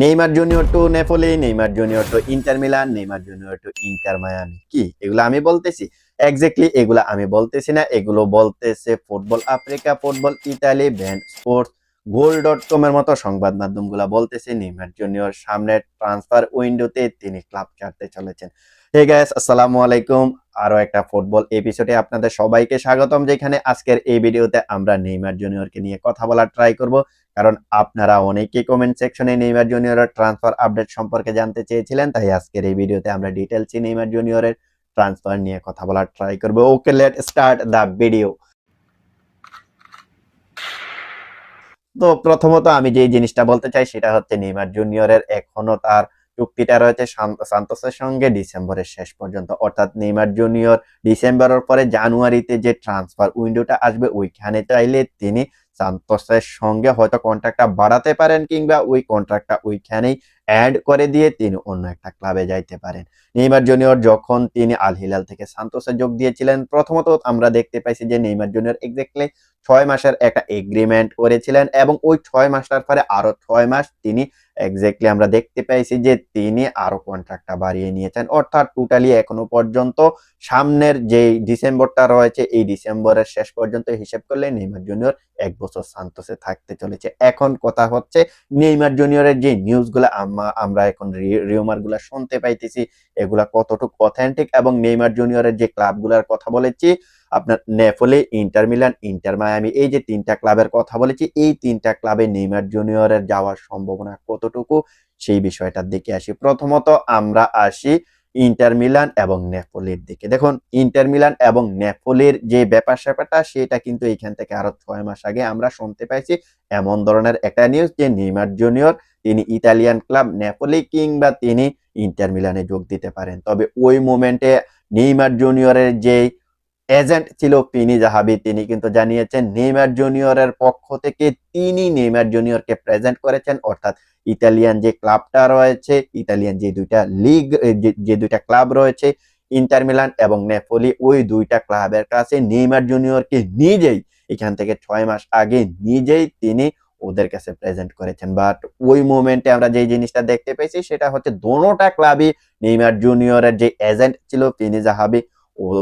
Neymar Junior to Napoli, Neymar Junior to Inter Milan, Neymar Junior to Inter Miami. কি? এগুলো আমি বলতেছি। Exactly এগুলো আমি বলতেছি না। এগুলো বলতেছে football Africa, football Italy band sports goal dot com এর মতো সংবাদ মাধ্যমগুলো বলতেছে। নেইমার জুনিয়র সামনে ট্রান্সফার উইন্ডোতে তিনি ক্লাব ছাড়তে চলেছেন। হে গাইস আসসালামু আলাইকুম। আরও একটা ফুটবল এপিসোডে আপনাদের সবাইকে স্বাগতম, যেখানে আজকের এই ভিডিওতে আমরা নেইমার জুনিয়রকে নিয়ে কথা বলার ট্রাই করব। কারণ আপনারা অনেকেই কমেন্ট সেকশনে নেইমার জুনিয়রের ট্রান্সফার আপডেট সম্পর্কে জানতে চেয়েছিলেন, তাই আজকের এই ভিডিওতে আমরা ডিটেলসে নেইমার জুনিয়রের ট্রান্সফার নিয়ে কথা বলার ট্রাই করব। Okay let start the video তো প্রথমত আমি যে জিনিসটা বলতে চাই, সেটা হচ্ছে নেইমার জুনিয়রের এখনও তার চুক্তিটা রয়েছে সান্তোসের সঙ্গে ডিসেম্বরের শেষ পর্যন্ত। অর্থাৎ নেইমার জুনিয়র ডিসেম্বরের পরে জানুয়ারিতে যে ট্রান্সফার উইন্ডোটা আসবে, ওইখানে চাইলে তিনি সান্তোসের সঙ্গে হয়তো কন্ট্রাক্টটা বাড়াতে পারেন কিংবা ওই কন্ট্রাক্টটা ওইখানেই অ্যাড করে দিয়ে তিনি অন্য একটা ক্লাবে যাইতে পারেন। নেইমার জুনিয়র যখন তিনি আল হিলাল থেকে সান্তোসে যোগ দিয়েছিলেন, প্রথমত আমরা দেখতে পাইছি যে নেইমার জুনিয়র এক্স্যাক্টলি ছয় মাসের একটা এগ্রিমেন্ট করেছিলেন এবং ওই ছয় মাসটার পরে আরও ছয় মাস তিনি এক্স্যাক্টলি আমরা দেখতে পাইছি যে তিনি আরও কন্ট্রাক্টটা বাড়িয়ে নিয়েছেন। অর্থাৎ টোটালি এখনও পর্যন্ত সামনের যে ডিসেম্বরটা রয়েছে, এই ডিসেম্বরের শেষ পর্যন্ত হিসেব করলে নেইমার জুনিয়র এক বছর সান্তোসে থাকতে চলেছে। এখন কথা হচ্ছে নেইমার জুনিয়রের যে নিউজগুলো আমরা এখন রিউমারগুলা শুনতে পাইতেছি, এগুলা কতটুকু অথেন্টিক এবং নেইমার জুনিয়রের যে ক্লাবগুলোর কথা বলেছি আপনার Napoli, Inter Milan, Inter Miami, এই যে তিনটা ক্লাবের কথা বলেছি, এই তিনটা ক্লাবে নেইমার জুনিয়রের যাওয়ার সম্ভাবনা কতটুকু, সেই বিষয়টার দিকে আসি। প্রথমত আমরা আসি ইন্টার মিলান এবং নেপোলির দিকে। দেখুন, ইন্টার মিলান এবং নেপোলির যে ব্যাপার স্যাপারটা, সেটা কিন্তু এখান থেকে আরও ছয় মাস আগে আমরা শুনতে পাইছি। এমন ধরনের একটা নিউজ যে নেইমার জুনিয়র, তিনি ইতালিয়ান ক্লাব নেপোলি কিংবা তিনি ইন্টার মিলানে যোগ দিতে পারেন। তবে ওই মোমেন্টে নেইমার জুনিয়রের যে এজেন্ট ছিল পিনি জাহাবি। তিনি কিন্তু জানিয়েছেন, নেইমার জুনিয়রের পক্ষ থেকে তিনি নেইমার জুনিয়রকে প্রেজেন্ট করেছেন। অর্থাৎ ইতালিয়ান যে ক্লাবটা রয়েছে, ইতালিয়ান যে দুইটা লিগ যে দুইটা ক্লাব রয়েছে, ইন্টার মিলান এবং নেপোলি, ওই দুইটা ক্লাবের কাছে নেইমার জুনিয়রকে নিজেই, এখান থেকে ছয় মাস আগে নিজেই তিনি ওদের কাছে প্রেজেন্ট করেছেন। বাট ওই মোমেন্টে আমরা যে জিনিসটা দেখতে পেয়েছি, সেটা হচ্ছে, দোনোটা ক্লাবই নেইমার জুনিয়রের যে এজেন্ট ছিল পিনি জাহাবি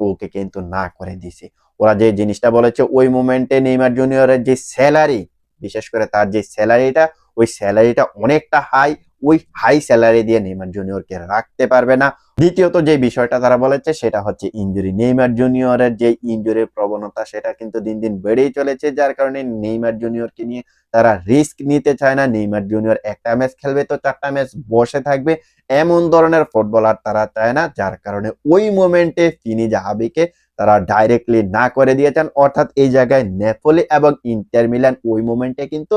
ওকে কিন্তু না করে দিছে। ওরা যে জিনিসটা বলেছে, ওই মোমেন্টে নেইমার জুনিয়রের যে স্যালারি বিশেষ করে তার যে স্যালারিটা ওই স্যালারিটা অনেকটা হাই ওই হাই স্যালারি দিয়ে নেইমার জুনিয়রকে রাখতে পারবে না। দ্বিতীয়ত যে বিষয়টা তারা বলেছে, সেটা হচ্ছে ইনজুরি নেইমার জুনিয়রের যে ইনজুরির প্রবণতা, সেটা কিন্তু দিন দিন বেড়েই চলেছে, যার কারণে নেইমার জুনিয়রকে নিয়ে তারা রিস্ক নিতে চায় না। নেইমার জুনিয়র একটা ম্যাচ খেলবে তো চারটা ম্যাচ বসে থাকবে, এমন ধরনের ফুটবলার তারা চায় না, যার কারণে ওই মোমেন্টে ফিনি জাহাবিকে তারা ডাইরেক্টলি না করে দিয়েছেন অর্থাৎ এই জায়গায় নেপোলি এবং ইন্টার মিলান ওই মোমেন্টে কিন্তু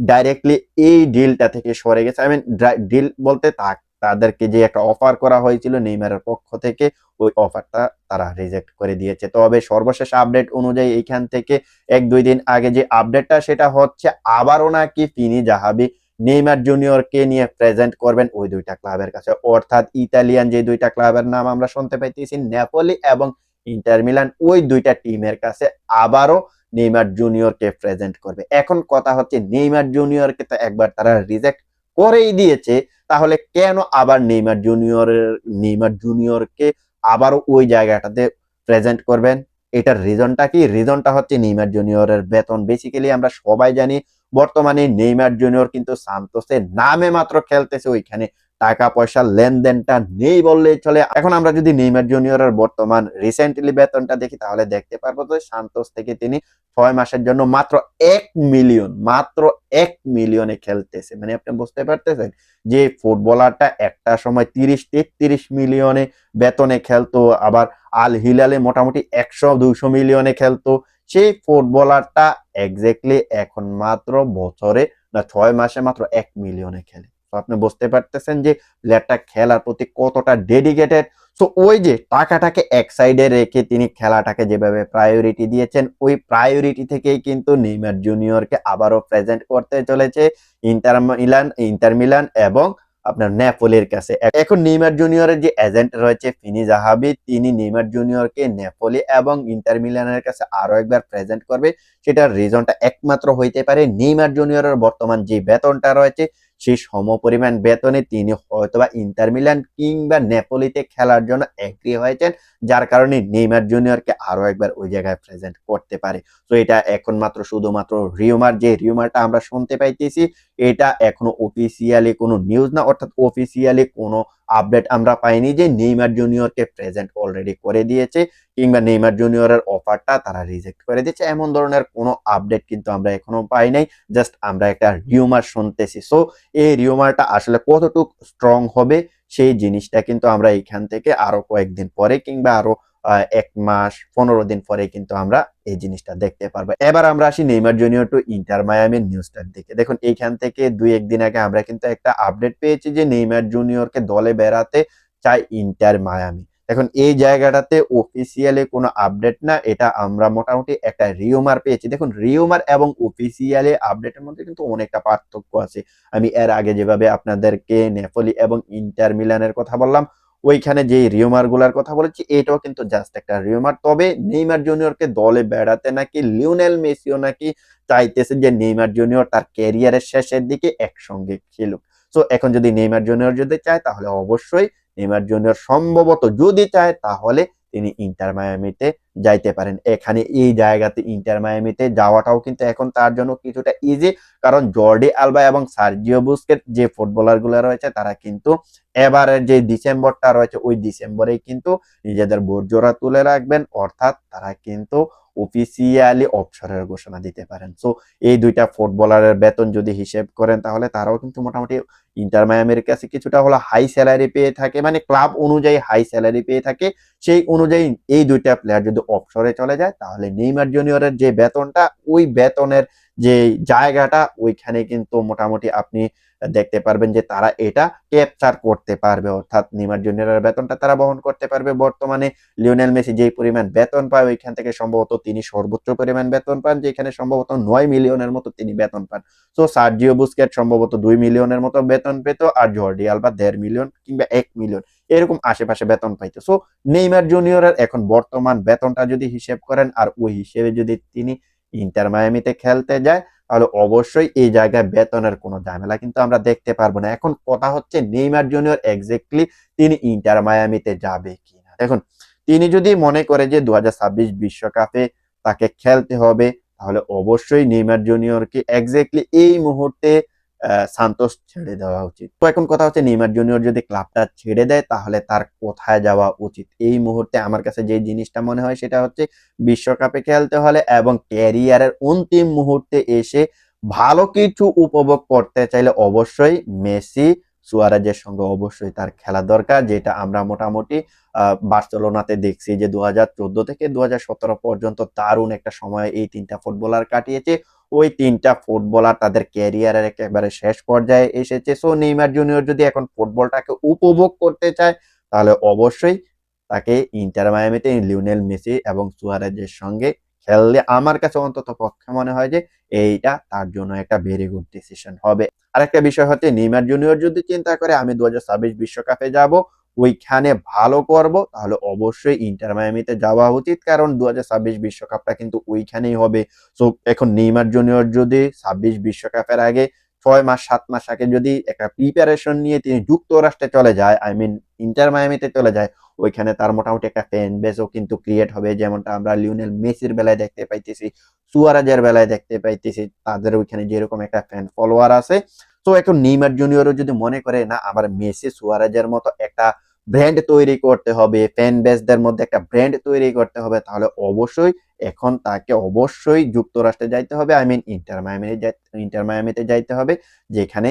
ডাইরেক্টলি এই ডিলটা থেকে সরে গেছে। আই মিন ডিল বলতে তা- তাদেরকে যে একটা অফার করা হয়েছিল নেইমারের পক্ষ থেকে, ওই অফারটা তারা রিজেক্ট করে দিয়েছে। তবে সর্বশেষ আপডেট অনুযায়ী এইখান থেকে এক দুই দিন আগে যে আপডেটটা সেটা হচ্ছে আবারও নাকি ফিনি জাহাবি নেইমার জুনিয়রকে নিয়ে প্রেজেন্ট করবেন ওই দুইটা ক্লাবের কাছে। অর্থাৎ ইতালিয়ান যে দুইটা ক্লাবের নাম আমরা শুনতে পাইতেছি নেপোলি এবং ইন্টার মিলান ওই দুইটা টিমের কাছে আবারও নেইমার জুনিয়রকে প্রেজেন্ট করবে। এখন কথা হচ্ছে নেইমার জুনিয়রকে তো একবার তারা রিজেক্ট করেই দিয়েছে, তাহলে কেন আবার নেইমার জুনিয়রের, নেইমার জুনিয়রকে আবারও ওই জায়গাটাতে প্রেজেন্ট করবেন? এটার রিজনটা কি? রিজনটা হচ্ছে নেইমার জুনিয়রের বেতন। বেসিক্যালি আমরা সবাই জানি, বর্তমানে নেইমার জুনিয়র কিন্তু সান্তোসের নামে মাত্র খেলতেছে, ওইখানে টাকা পয়সা লেনদেনটা নেই বললেই চলে। এখন আমরা যদি নেইমার জুনিয়রের বর্তমান রিসেন্টলি বেতনটা দেখি, তাহলে দেখতে পারব যে সান্তোস থেকে তিনি ছয় মাসের জন্য মাত্র এক মিলিয়ন মাত্র এক মিলিয়নে খেলতেছে। মানে আপনি বুঝতে পারতেছেন যে ফুটবলারটা একটা সময় তিরিশ, তেত্রিশ মিলিয়নে বেতনে খেলতো, আবার আল হিলালে মোটামুটি একশো দুইশো মিলিয়নে খেলতো। সেই ফুটবলারটা এক্স্যাক্টলি এখন মাত্র বছরে না, ছয় মাসে মাত্র এক মিলিয়নে খেলে। আপনি বুঝতে পারতেছেন যে প্লেয়ারটা খেলার প্রতি কতটা ডেডিকেটেড সো ওই যে টাকাটাকে এক সাইডে রেখে তিনি খেলাটাকে যেভাবে প্রায়োরিটি দিয়েছেন, ওই প্রায়োরিটি থেকেই কিন্তু নেইমার জুনিয়রকে আবারও প্রেজেন্ট করতে চলেছে ইন্টার মিলান ইন্টার মিলান এবং আপনার নেপোলির কাছে। এখন নেইমার জুনিয়রের যে এজেন্ট রয়েছে ফিনি জাহাবি তিনি নেইমার জুনিয়রকে নেপোলি এবং ইন্টার মিলানের কাছে আরও একবার প্রেজেন্ট করবে। সেটার রিজনটা একমাত্র হইতে পারে নেইমার জুনিয়রের বর্তমান যে বেতনটা রয়েছে সেই সমপরিমাণ বেতনে তিনি হয়তোবা ইন্টার মিলান কিংবা নেপোলিতে খেলার জন্য এগ্রি হয়েছেন, যার কারণে নেইমার জুনিয়রকে আরও একবার ওই জায়গায় প্রেজেন্ট করতে পারে। তো এটা এখন মাত্র শুধুমাত্র রিউমার যে রিউমারটা আমরা শুনতে পাইতেছি, এটা এখনও অফিসিয়ালি কোনো নিউজ না, অর্থাৎ অফিসিয়ালি কোনো আপডেট আমরা পাইনি যে নেইমার জুনিয়রকে প্রেজেন্ট অলরেডি করে দিয়েছে কিংবা নেইমার জুনিয়রের অফারটা তারা রিজেক্ট করে দিয়েছে। এমন ধরনের কোনো আপডেট কিন্তু আমরা এখনও পাই নাই। জাস্ট আমরা একটা রিউমার শুনতেছি। সো এই রিউমারটা আসলে কতটুকু স্ট্রং হবে সেই জিনিসটা কিন্তু আমরা এইখান থেকে আরও কয়েকদিন পরে কিংবা আরও এক মাস, পনেরো দিন পরে কিন্তু আমরা এই জিনিসটা দেখতে পারব। এবার আমরা আসি নেইমার জুনিয়র টু ইন্টার মায়ামির নিউজটার দিকে। দেখুন, এইখান থেকে দুই একদিন আগে আমরা কিন্তু একটা আপডেট পেয়েছি যে নেইমার জুনিয়রকে দলে বেড়াতে চাই ইন্টার মায়ামি। এখন এই জায়গাটাতে অফিসিয়ালি কোনো আপডেট না, এটা আমরা মোটামুটি একটা রিউমার পেয়েছি। দেখুন রিউমার এবং অফিসিয়ালি আপডেটের মধ্যে কিন্তু অনেকটা পার্থক্য আছে। আমি এর আগে যেভাবে আপনাদেরকে নেপোলি এবং ইন্টার মিলানের কথা বললাম ওইখানে যে রিওমারগুলার কথা বলেছি, এটাও কিন্তু জাস্ট একটা রিওমার তবে নেইমার জুনিয়রকে দলে বেড়াতে নাকি লিওনেল মেসিও নাকি চাইতেছে যে নেইমার জুনিয়র তার ক্যারিয়ারের শেষের দিকে একসঙ্গে খেলুক। সো এখন যদি নেইমার জুনিয়র যদি চায়, তাহলে অবশ্যই নেইমার জুনিয়র সম্ভবত যদি চায়, তাহলে তিনি ইন্টার মায়ামিতে যাইতে পারেন। এখানে এই জায়গাতে ইন্টার মায়ামিতে যাওয়াটাও কিন্তু এখন তার জন্য কিছুটা ইজি কারণ জর্ডি আলবা এবং সার্জিও বুস্কেট যে ফুটবলারগুলো রয়েছে, তারা কিন্তু এবারের যে ডিসেম্বরটা রয়েছে, ওই ডিসেম্বরেই কিন্তু নিজেদের বোর্জোরা তুলে রাখবেন। অর্থাৎ তারা কিন্তু অফিসিয়ালি অবসরের ঘোষণা দিতে পারেন। সো এই দুইটা ফুটবলারের বেতন যদি হিসেব করেন, তাহলে তারাও কিন্তু মোটামুটি ইন্টার মায়ামির কাছে কিছুটা হলো হাই স্যালারি পেয়ে থাকে মানে ক্লাব অনুযায়ী হাই স্যালারি পেয়ে থাকে। সেই অনুযায়ী এই দুইটা প্লেয়ার যদি অবসরে চলে যায়, তাহলে নেইমার জুনিয়রের যে বেতনটা, ওই বেতনের যে জায়গাটা, ওইখানে কিন্তু মোটামুটি আপনি দেখতে পারবেন যে তারা এটা ক্যাপচার করতে পারবে। অর্থাৎ নেইমার জুনিয়রের বেতনটা তারা বহন করতে পারবে। বর্তমানে লিওনেল মেসি যেই পরিমাণ বেতন পায়, ওইখান থেকে সম্ভবত তিনি সর্বোচ্চ পরিমাণ বেতন পান, যেখানে সম্ভবত নয় মিলিয়নের মতো তিনি বেতন পান। তো সার্জিও বুস্কেট সম্ভবত দুই মিলিয়নের মতো বেতন পেত আর জর্ডি আলবা দেড় মিলিয়ন কিংবা এক মিলিয়ন। এরকম আশেপাশে বেতন পাইতো। সো নেইমার জুনিয়রের এখন বর্তমান বেতনটা যদি হিসেব করেন আর ওই হিসেবে যদি তিনি ইন্টার মায়ামিতে খেলতে যায় তাহলে অবশ্যই এই জায়গায় বেতনের কোনো ঝামেলা কিন্তু আমরা দেখতে পারব না। এখন কথা হচ্ছে নেইমার জুনিয়র এক্স্যাক্টলি তিনি ইন্টার মায়ামিতে যাবে কিনা। দেখুন, তিনি যদি মনে করে যে দু বিশ্বকাপে তাকে খেলতে হবে, তাহলে অবশ্যই নেইমার জুনিয়রকে এক্স্যাক্টলি এই মুহূর্তে সান্তোস ছেড়ে দেওয়া উচিত। তো এখন কথা হচ্ছে, নেইমার জুনিয়র যদি ক্লাবটা ছেড়ে দেয়, তাহলে তার কোথায় যাওয়া উচিত? এই মুহূর্তে আমার কাছে যে জিনিসটা মনে হয়, সেটা হচ্ছে বিশ্বকাপে খেলতে হলে এবং ক্যারিয়ারের অন্তিম মুহূর্তে এসে ভালো কিছু উপভোগ করতে চাইলে অবশ্যই মেসি সুয়ারাজের সঙ্গে অবশ্যই তার খেলা দরকার, যেটা আমরা মোটামুটি বার্সেলোনাতে দেখছি যে দু হাজার চোদ্দ থেকে দু হাজার সতেরো পর্যন্ত দারুণ একটা সময় এই তিনটা ফুটবলার কাটিয়েছে। ওই তিনটা ফুটবলার তাদের ক্যারিয়ারের একেবারে শেষ পর্যায়ে এসেছে। সো নেইমার জুনিয়র যদি এখন ফুটবলটাকে উপভোগ করতে চায়, তাহলে অবশ্যই তাকে ইন্টার মায়ামিতে লিওনেল মেসি এবং সুয়ারেজের সঙ্গে খেললে আমার কাছে অন্তত পক্ষে মনে হয় যে এইটা তার জন্য একটা ভেরি গুড ডিসিশন হবে। আরেকটা বিষয় হচ্ছে, নেইমার জুনিয়র যদি চিন্তা করে, আমি দু বিশ্বকাপে যাব ওইখানে ভালো করব, তাহলে অবশ্যই ইন্টার মায়ামিতে যাওয়া উচিত। কারণ দু হাজার বিশ্বকাপটা কিন্তু ওইখানেই হবে। সো এখন নেইমার জুনিয়র যদি ছাব্বিশ বিশ্বকাপের আগে ছয় মাস, সাত মাস আগে যদি একটা প্রিপারেশন নিয়ে তিনি যুক্তরাষ্ট্রে চলে যায় আই মিন ইন্টার মায়ামিতে চলে যায়, ওইখানে তার মোটামুটি একটা ফ্যান বেসও কিন্তু ক্রিয়েট হবে। যেমনটা আমরা লিওনেল মেসির বেলায় দেখতে পাইতেছি, সুয়ারাজের বেলায় দেখতে পাইতেছি, তাদের ওইখানে যেরকম একটা ফ্যান ফলোয়ার আছে। তো এখন নেইমার জুনিয়রও যদি মনে করে, না, আমার মেসি সুয়ারাজের মতো একটা ব্র্যান্ড তৈরি করতে হবে ফ্যান বেসদের মধ্যে একটা ব্র্যান্ড তৈরি করতে হবে, তাহলে অবশ্যই এখন তাকে অবশ্যই যুক্তরাষ্ট্রে যাইতে হবে আই মিন ইন্টার মায়ামিতে ইন্টার মায়ামিতে যাইতে হবে, যেখানে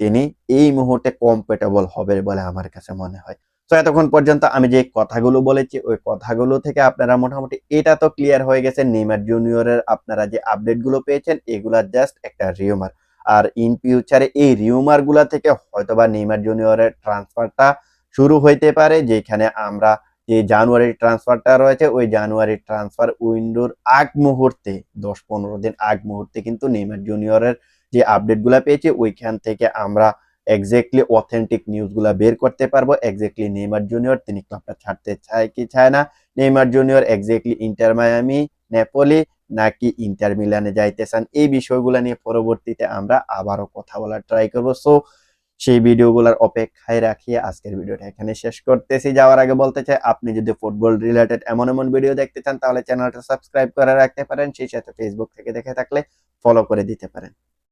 তিনি এই মুহূর্তে কম্পেটেবল হবে বলে আমার কাছে মনে হয়। তো এতক্ষণ পর্যন্ত আমি যে কথাগুলো বলেছি, ওই কথাগুলো থেকে আপনারা মোটামুটি এটা তো ক্লিয়ার হয়ে গেছে, নেইমার জুনিয়রের আপনারা যে আপডেটগুলো পেয়েছেন, এগুলা জাস্ট একটা রিউমার আর ইন ফিউচারে এই রিউমারগুলা থেকে হয়তোবা নেইমার জুনিয়রের ট্রান্সফারটা শুরু হইতে পারে, যেখানে আমরা যে জানুয়ারির ট্রান্সফারটা রয়েছে, ওই জানুয়ারির ট্রান্সফার উইন্ডোর আগ মুহূর্তে, দশ পনেরো দিন আগ মুহূর্তে কিন্তু নেইমার জুনিয়রের যে আপডেটগুলা পেয়েছি, ওইখান থেকে আমরা এক্স্যাক্টলি অথেন্টিক নিউজগুলা বের করতে পারব। এক্স্যাক্টলি নেইমার জুনিয়র তিনি ক্লাবটা ছাড়তে চায় কি চায় না? Neymar junior exactly Inter Miami Napoli নাকি ইন্টার মিলানে যাইতে চান? এই বিষয়গুলো নিয়ে পরবর্তীতে আমরা আবারও কথা বলার ট্রাই করব। সো সেই ভিডিওগুলোর অপেক্ষায় রাখিয়ে আজকের ভিডিওটা এখানে শেষ করতেছি। যাওয়ার আগে বলতে চাই, আপনি যদি ফুটবল রিলেটেড এমন এমন ভিডিও দেখতে চান, তাহলে চ্যানেলটা সাবস্ক্রাইব করে রাখতে পারেন। সেই সাথে ফেসবুক থেকে দেখে থাকলে ফলো করে দিতে পারেন।